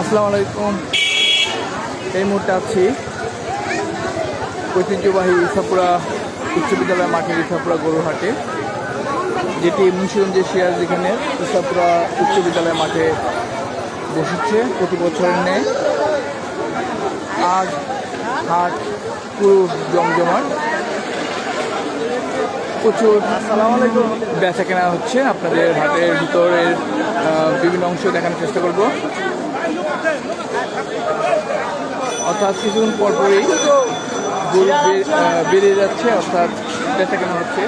আসসালামু আলাইকুম এই মুহূর্তে আছি ঐতিহ্যবাহী ইসাপুরা উচ্চ বিদ্যালয় মাঠের ইসাপুরা গরুহাটে যেটি মুন্সিগঞ্জের সিরাজ যেখানে ইসাপুরা উচ্চ বিদ্যালয় মাঠে বসেছে প্রতি বছরের নেই আজ হাট পুরো জমজমাট। প্রচুর বেচা কেনা হচ্ছে। আপনাদের হাটের ভিতরের বিভিন্ন অংশ দেখানোর চেষ্টা করব। অর্থাৎ কিছুক্ষণ পরপরই গরু বেড়ে যাচ্ছে, অর্থাৎ বেচা কেনা হচ্ছে।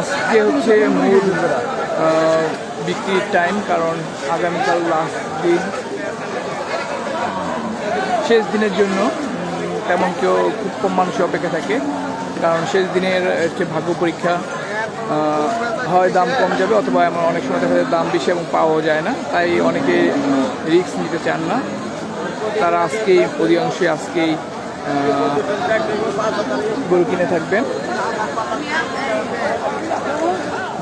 আজকে হচ্ছে মূল বিক্রির টাইম কারণ আগামীকাল লাস্ট দিন। শেষ দিনের জন্য তেমন কেউ খুব কম মানুষের অপেক্ষা থাকে। কারণ শেষ দিনের হচ্ছে ভাগ্য পরীক্ষা হয় দাম কম যাবে অথবা এমন অনেক সময় দেখা যায় দাম বেশি এবং পাওয়াও যায় না। তাই অনেকে রিস্ক নিতে চান না। তারা আজকেই অধিকাংশই আজকেই গরু কিনে থাকবেন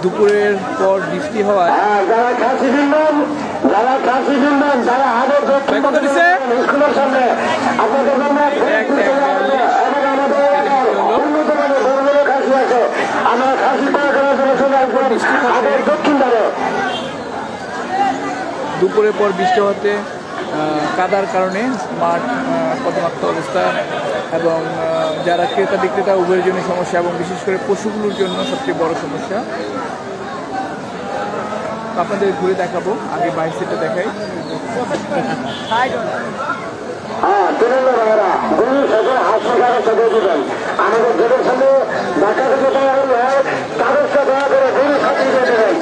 দুপুরের পর বৃষ্টি হওয়ায় হ্যাঁ, খাসি কিনবেন যারা খাসি কিনবেন যারা হাটের ভাই, কত দিছে? স্কুলের সামনে আপনাদের জন্য এক, এক, বিয়াল্লিশ। এবং আমাদের এটা বিক্রি হলো। উন্নত মানের বড় বড় খাসি আছে আমরা দক্ষিণ দুপুরের পর বৃষ্টি হতে কাদার কারণে মাঠ পদমাক্ত অবস্থা এবং যারা ক্রেতা বিক্রেতা উভয়ের জন্য সমস্যা এবং বিশেষ করে পশুগুলোর জন্য সবচেয়ে বড় সমস্যা। আপনাদের ঘুরে দেখাবো আগে বাইশ সিটটা দেখাই। হ্যাঁ তুলে ভাইরা গুরুর সাথে হাসপাতালের সাথে দিবেন। আমাদের গেটের সামনে ঢাকা থেকে পাওয়া হলে কাগজটা দেওয়া করে গুরু সাথে দিয়ে দেবেন।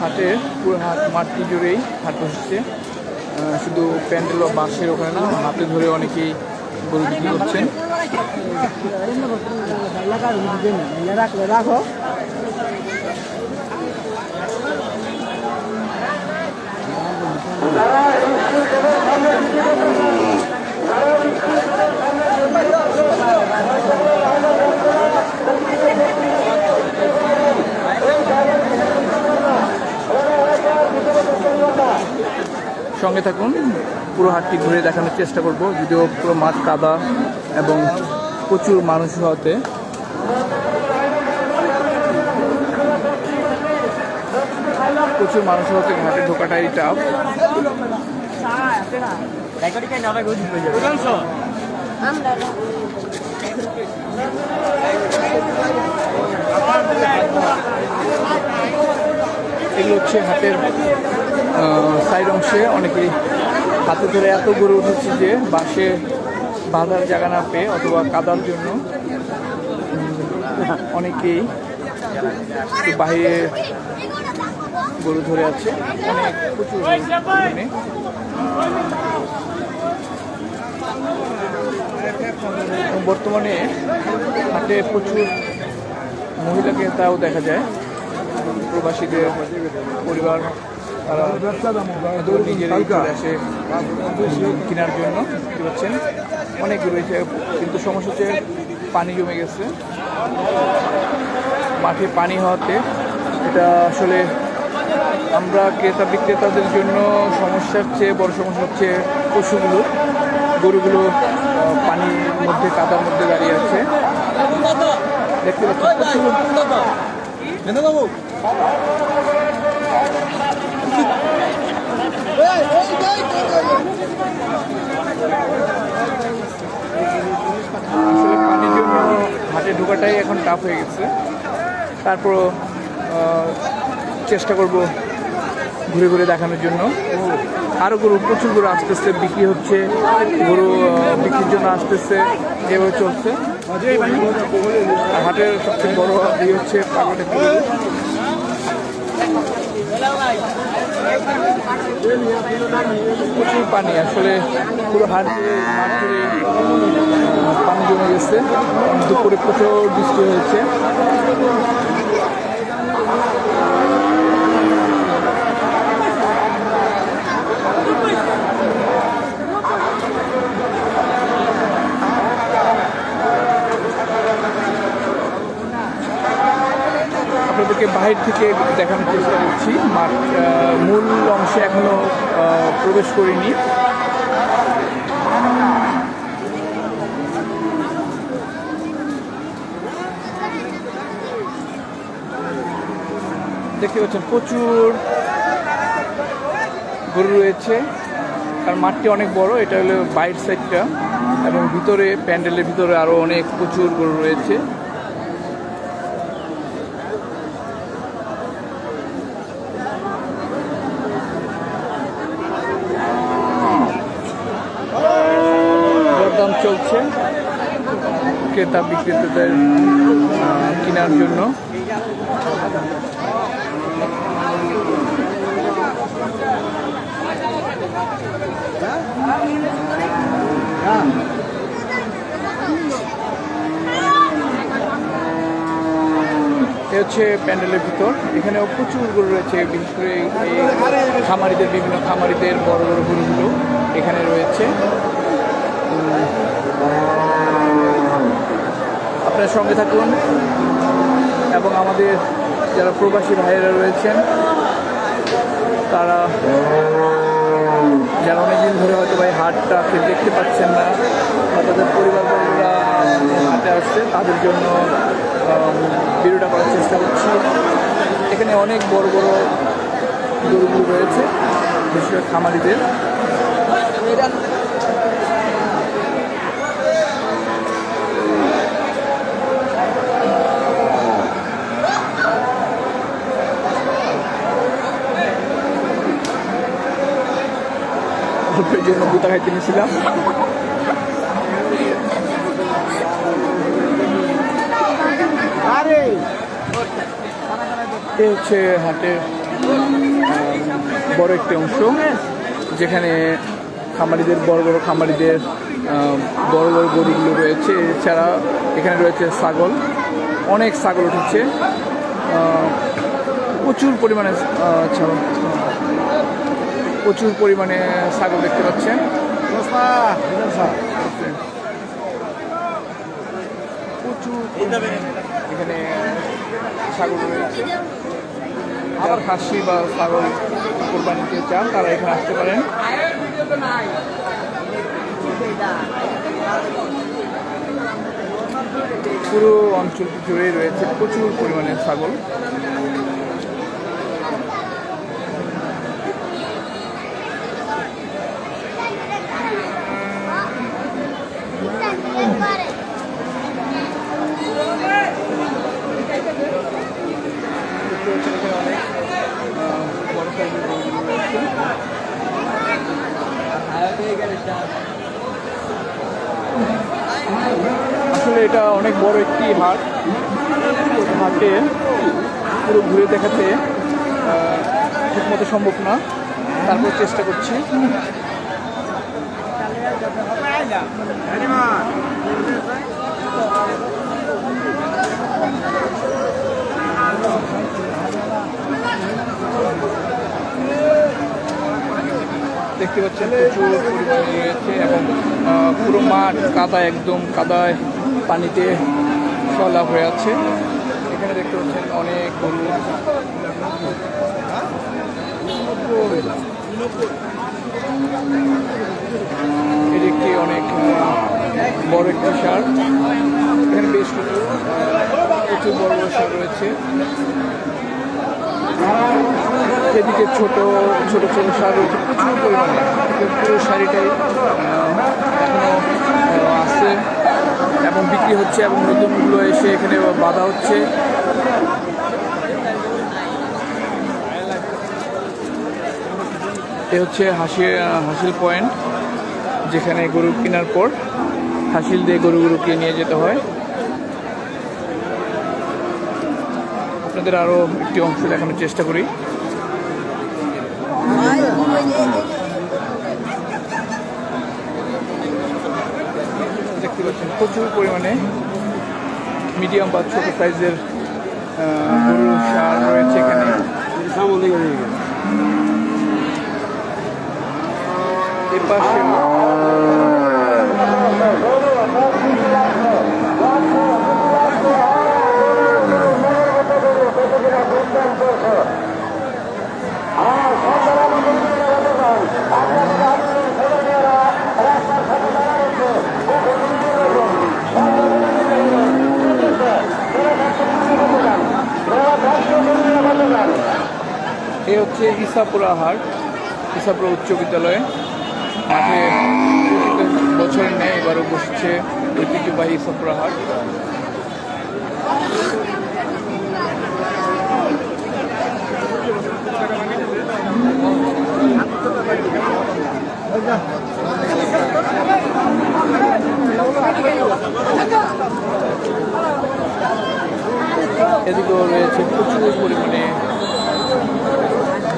হাটে পুরো হাট মাঠটি জুড়েই হাট বসছে শুধু প্যান্ডেল বা বাঁশের ওখানে না হাতে ধরে অনেকেই গরু বিক্রি করছেন। রাখো। সঙ্গে থাকুন, পুরো হাটটি ঘুরে দেখানোর চেষ্টা করব। যদিও পুরো মাঠ কাদা এবং প্রচুর মানুষ হওয়াতে। প্রচুর মানুষ হওয়াতে ঘাটে ঢোকাটাই টাফ এগুলো হচ্ছে হাতের সাইড অংশে অনেকেই হাতে ধরে এত গড়ে উঠেছে যে বাসে বাঁধার জায়গা না পেয়ে অথবা কাদার জন্য অনেকেই বাইরে গরু ধরে আছে। অনেক প্রচুর বর্তমানে হাটে প্রচুর মহিলাকে তাও দেখা যায়। প্রবাসীদের পরিবার কেনার জন্য, দেখতে পাচ্ছেন। অনেক রয়েছে কিন্তু সমস্যা হচ্ছে পানি জমে গেছে। মাঠে পানি হওয়াতে এটা আসলে আমরা ক্রেতা বিক্রেতাদের জন্য সমস্যার চেয়ে বড় সমস্যা হচ্ছে পশুগুলো গরুগুলো পানির মধ্যে কাদার মধ্যে দাঁড়িয়ে আছে। দেখতে আসলে পানির জন্য হাটে ঢোকাটাই এখন টাফ হয়ে গেছে। তারপরও আহ, চেষ্টা করব ঘুরে ঘুরে দেখানোর জন্য। আরও গরু, প্রচুর গরু আস্তে আস্তে বিক্রি হচ্ছে। গরু বিক্রির জন্য আসতেছে। এভাবে চলছে। হাটের সবচেয়ে বড় ইয়ে হচ্ছে প্রচুর পানি, আসলে পুরো হাট পানি জমে গেছে। দুপুরে প্রচুর বৃষ্টি হয়েছে। আপনাদেরকে বাহির থেকে দেখানোর চেষ্টা করছি মাঠ মূল অংশে এখনও প্রবেশ করিনি। দেখতে পাচ্ছেন, প্রচুর গরু রয়েছে। আর মাঠটি অনেক বড়, এটা হলো বাইর সাইডটা এবং ভিতরে, প্যান্ডেলের ভিতরে আরও অনেক প্রচুর গরু রয়েছে দরদাম চলছে ক্রেতা বিক্রেতাদের কেনার জন্য। এ হচ্ছে প্যান্ডেলের ভিতর। এখানেও প্রচুর গরু রয়েছে, বিশেষ করে এই খামারিদের, বিভিন্ন খামারিদের, বড় বড় গরুগুলো এখানে রয়েছে। আপনার সঙ্গে থাকুন। এবং আমাদের যারা প্রবাসী ভাইয়েরা রয়েছেন, তারা যারা অনেকদিন ধরে হয়তো ভাই হাটটাকে দেখতে পাচ্ছেন না, বা তাদের পরিবারবর্গরা হাটে আসছে, তাদের জন্য ভিডিওটা করার চেষ্টা করছি। এখানে অনেক বড় বড় গরুগুলো রয়েছে, বিশেষ করে খামারিদের। অল্পের জন্য গুতা খাইতে নিয়েছিলাম আরে। এ হচ্ছে হাটের বড় একটি অংশ যেখানে খামারিদের বড় বড় খামারিদের বড় বড় গরুগুলো রয়েছে। এছাড়া এখানে রয়েছে ছাগল। অনেক ছাগল উঠেছে। প্রচুর পরিমাণে ছাগল প্রচুর পরিমাণে ছাগল দেখতে পাচ্ছেন। প্রচুর এখানে ছাগল রয়েছে। যারা খাসি বা ছাগল কোরবানিতে চান তারা এখানে আসতে পারেন। পুরো অঞ্চলটি জুড়েই রয়েছে প্রচুর পরিমাণে ছাগল দেখতে পাচ্ছেন এখানে অনেক আহ, বড় সাইজের গরুগুলো রয়েছে আসলে এটা অনেক বড় একটি হাট। হাটে পুরো ঘুরে দেখাতে ঠিকমতো সম্ভব না। তারপর চেষ্টা করছি। দেখতে পাচ্ছেন প্রচুর পরিমাণে এবং পুরো মাঠ কাদা একদম কাদায় পানিতে সলাপ হয়ে আছে। এখানে দেখতে পাচ্ছেন অনেক গরু। এটি অনেক বড় একটি সার। এখানে বেশ কিছু, প্রচুর বড় বড় সার রয়েছে। এদিকে ছোট ছোট ছোট সার রয়েছে। প্রচুর পরিমাণে। পুরো শাড়িটাই এখনও আছে। এবং বিক্রি হচ্ছে এবং নতুনগুলো এসে এখানে বাঁধা হচ্ছে। এ হচ্ছে হাসি, হাসিল পয়েন্ট, যেখানে গরু কেনার পর হাসিল দিয়ে গরু গরুগুলোকে নিয়ে যেতে হয়। আপনাদের আরও একটি অংশ দেখানোর চেষ্টা করি দেখতে পাচ্ছেন প্রচুর পরিমাণে মিডিয়াম বা ছোটো সাইজের গরু সার রয়েছে এখানে। পাশে হচ্ছে ইসাপুরা হাট ইসাপুরা উচ্চ বিদ্যালয়ে। মাঠে বছরের নেই, এবারও বসছে ঐতিহ্যবাহী ইসাপুরা হাট এদিকেও রয়েছে প্রচুর পরিমাণে বিক্রির জন্য আহ, সার রয়েছে।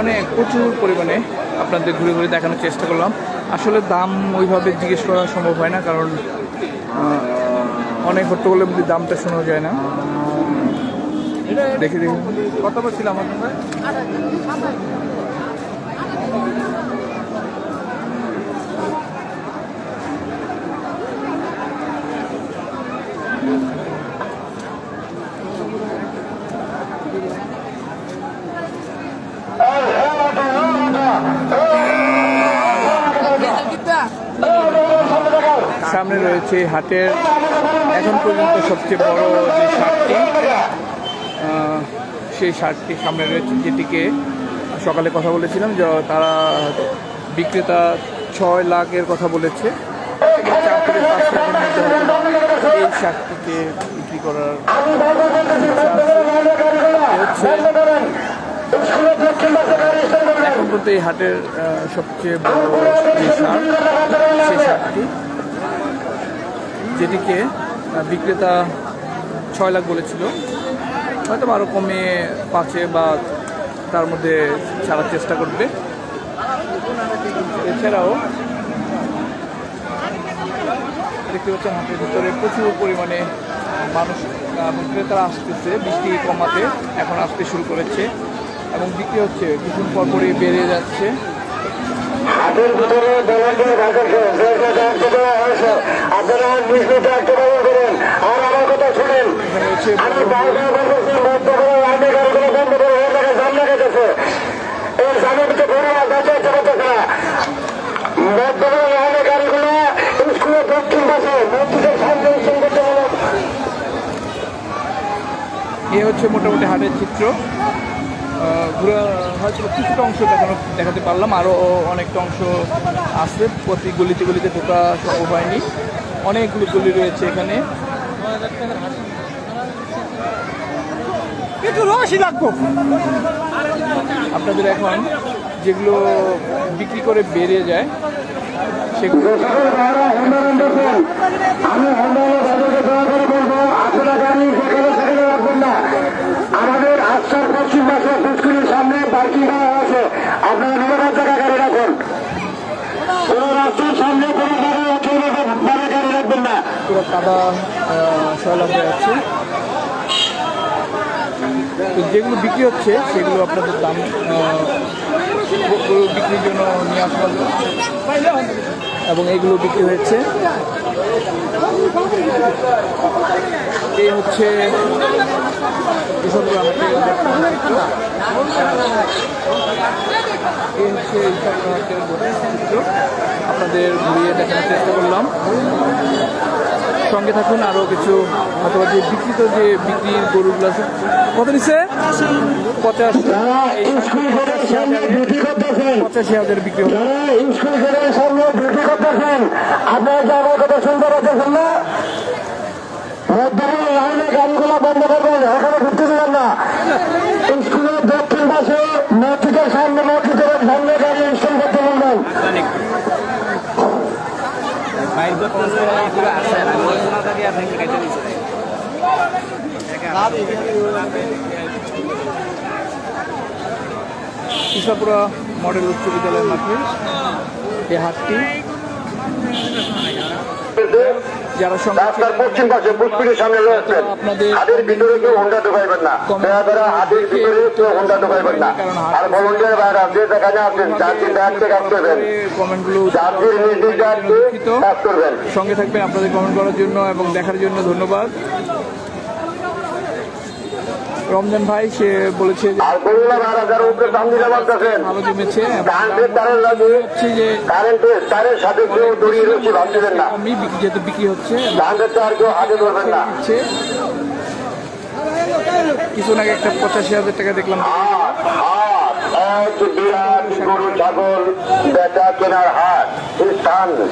অনেক প্রচুর পরিমাণে আপনাদের ঘুরে ঘুরে দেখানোর চেষ্টা করলাম। আসলে দাম ওইভাবে জিজ্ঞেস করা সম্ভব হয় না, কারণ অনেক হট্টগোলের মধ্যে দামটা শোনা যায় না। দেখে দেখে। কত বলছিলাম আপনার সামনে রয়েছে হাটের এখন পর্যন্ত সবচেয়ে বড় যে শার্টটি সেই শার্টটি সামনে রয়েছে, যেটিকে সকালে কথা বলেছিলাম, যে তারা বিক্রেতা ছয় লাখের কথা বলেছে। এই শার্টটিকে বিক্রি করার এখন পর্যন্ত এই হাটের সবচেয়ে বড় যে শার্ট সেই শার্টটি যেটিকে বিক্রেতা ছয় লাখ বলেছিল। হয়তো আরও কমে পাঁচে বা তার মধ্যে ছাড়ার চেষ্টা করবে। এছাড়াও দেখতে পাচ্ছেন হাটের ভিতরে প্রচুর পরিমাণে মানুষ বিক্রেতারা আসতেছে। বৃষ্টি কমাতে এখন আসতে শুরু করেছে এবং বিক্রি হচ্ছে। কিছুক্ষণ পর পরই বেড়ে যাচ্ছে। এই এ হচ্ছে মোটামুটি হাটের চিত্র। ঘুরে হয়তো কিছুটা অংশ দেখানো দেখাতে পারলাম। আরও অনেকটা অংশ আছে। প্রতি গলিতে গলিতে ঢোকা সম্ভব হয়নি। অনেকগুলো গলি রয়েছে এখানে। একটু রসি লাগবো। আপনাদের এখন যেগুলো বিক্রি করে বেরিয়ে যায় সেগুলো আমি হোন্ডারের বাজারে দয়া বলব আপনারা গাড়ি সেখানে সেখানে রাখবেন না। আমাদের আস্থার পশ্চিম পাশে ফুচকুরির সামনে পার্কিং করা আছে। আপনারা নিরাপদ জায়গায় গাড়ি রাখুন। কোনো রাস্তার সামনে কোনো জায়গায় অচল ভাবে গাড়ি রাখবেন না পুরো কাদা সয়লাভ হয়ে যাচ্ছে তো যেগুলো বিক্রি হচ্ছে, সেগুলো আপনাদের দাম বিক্রির জন্য নিয়ে আসা এবং এগুলো বিক্রি হয়েছে। এই হচ্ছে এই আপনাদের ঘুরিয়ে দেখানোর চেষ্টা করলাম। সঙ্গে থাকুন আরও কিছু অথবা যে বিক্রিত যে বিক্রির গরুগুলো আছে। কত নিচ্ছে? স্কুল করতেছেন পঁচাশি হাজার বিক্রি স্কুল না বন্ধ দেবেন না স্কুলের দক্ষিণ পাশে সামনে মসজিদের সামনে গাড়ি স্ট্যান্ড করতে বলবেন ইসাপুরা মডেল উচ্চ বিদ্যালয়ের মাঠে এই হাটটি। যারা সঙ্গে রাস্তার ছিলেন, পশ্চিম পাশে পুষ্পিটির সামনে রয়েছেন। হাতের ভিতরে কেউ হুন্ডা ঢুকাইবেন না। বেড়াবেড়া হাতের ভিতরে কেউ হুন্ডা ঢুকাইবেন না। আর ভলেন্টিয়ার যে যেখানে আছেন চার তিনটা একটে কাজ করবেন। যাত্রীর নির্দিষ্ট একটে কাজ করবেন। সঙ্গে থাকবেন আপনাদের কমেন্ট করার জন্য এবং দেখার জন্য ধন্যবাদ। রমজান ভাই সে বলেছে ভালো জমেছে। বিক্রি- যেহেতু বিক্রি হচ্ছে কারেন্টের তার কেউ হাতে না। দিচ্ছে কিছুদিন আগে একটা পঁচাশি হাজার টাকা দেখলাম। বিরাট গরু ছাগল বেচা কেনার হাট স্থান।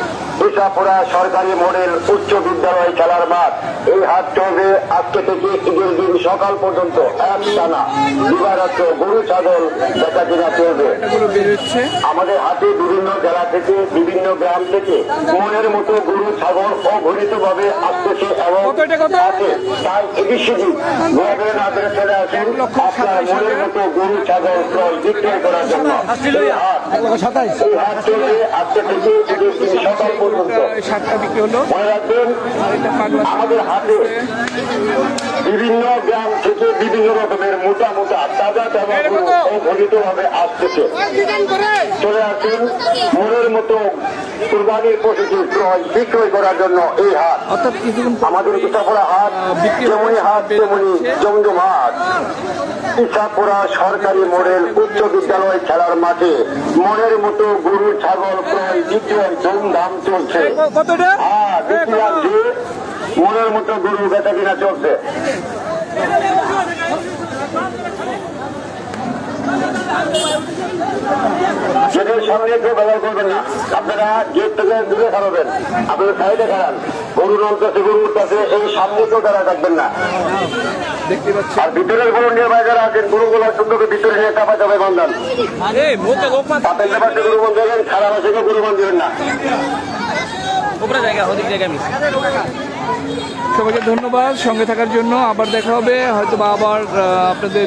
ইসাপুরা সরকারি মডেল উচ্চ বিদ্যালয় খেলার মাঠ। এই হাট চলবে আজকে থেকে ঈদের দিন সকাল পর্যন্ত এক টানা দিবারাত্র গরু ছাগল বেচা কেনা চলবে। আমাদের হাতে বিভিন্ন জেলা থেকে বিভিন্ন গ্রাম থেকে মনের মতো গরু ছাগল অঘটিত ভাবে আসতেছে এবং? আছে। তাই এদিক ঘুরে ঘুরে চলে আসেন আপনার মনের মতো গরু ছাগল ক্রয় বিক্রয় করার জন্য। এই হাট চলবে আজকে থেকে ঈদের দিন সকাল পর্যন্ত। সাতটা বিক্রি হলো। আমাদের হাতে বিভিন্ন গ্রাম থেকে বিভিন্ন রকমের মোটা মোটা তাজা তাজা ভাবে আসতেছে চলে আসুন মনের মতো কুরবানির পশুটি ক্রয় বিক্রয় করার জন্য এই হাট। পর আমাদের ইচ্ছাপুরা হাট যেমনি হাট তেমনি জমজম হাট ইচ্ছাপুরা সরকারি মডেল উচ্চ বিদ্যালয় খেলার মাঠে মনের মতো গরু ছাগল ক্রয় বিক্রয় ধুমধাম চলছে। হ্যাঁ মনের মতো গরু বেচা কিনা চলছে। গেটের সামনে কেউ ব্যবহার করবেন না। আপনারা গেট থেকে দূরে খারাবেন আপনাদের সাইডে খারান গরু নলকাছে গরু উঠতেছে এই সামনে কেউ তারা থাকবেন না। আর ভিতরের গরু নিয়ে বাইরে আছেন গরুগুলো সুন্দর ভিতরে নিয়ে চাপা চাপাই বান্ধান মাছ পাতের গরু বান্ধবেন খারাপ আছে গরু বান্ধবেন না। জায়গা জায়গা মিস। সবাইকে ধন্যবাদ। সঙ্গে থাকার জন্য আবার দেখা হবে। হয়তো বা আবার আপনাদের